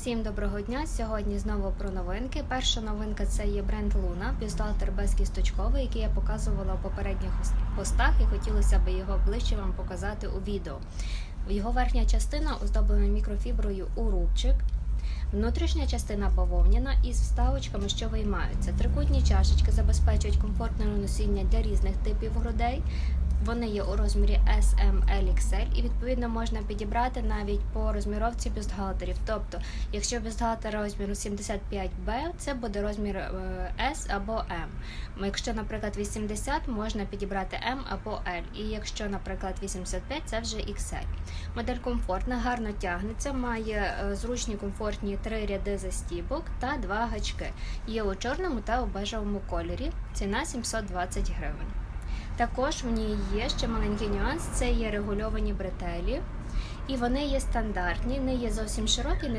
Всім доброго дня! Сьогодні знову про новинки. Перша новинка це є бренд Луна, бюстгальтер безкісточковий, який я показувала в попередніх постах і хотілося б його ближче вам показати у відео. Його верхня частина оздоблена мікрофіброю у рубчик. Внутрішня частина бавовняна із вставочками, що виймаються. Трикутні чашечки забезпечують комфортне носіння для різних типів грудей. Вони є у розмірі S, M, L, XL і відповідно можна підібрати навіть по розміровці бюстгальтерів. Тобто, якщо бюстгальтер розміру 75B, це буде розмір е, S або M. Якщо, наприклад, 80, можна підібрати M або L. І якщо, наприклад, 85, це вже XL. Модель комфортна, гарно тягнеться, має е, зручні комфортні три ряди застібок та два гачки. Є у чорному та у бежевому кольорі. Ціна 720 гривень. Також в ній є ще маленький нюанс: це є регульовані бретелі, і вони є стандартні, не є зовсім широкі.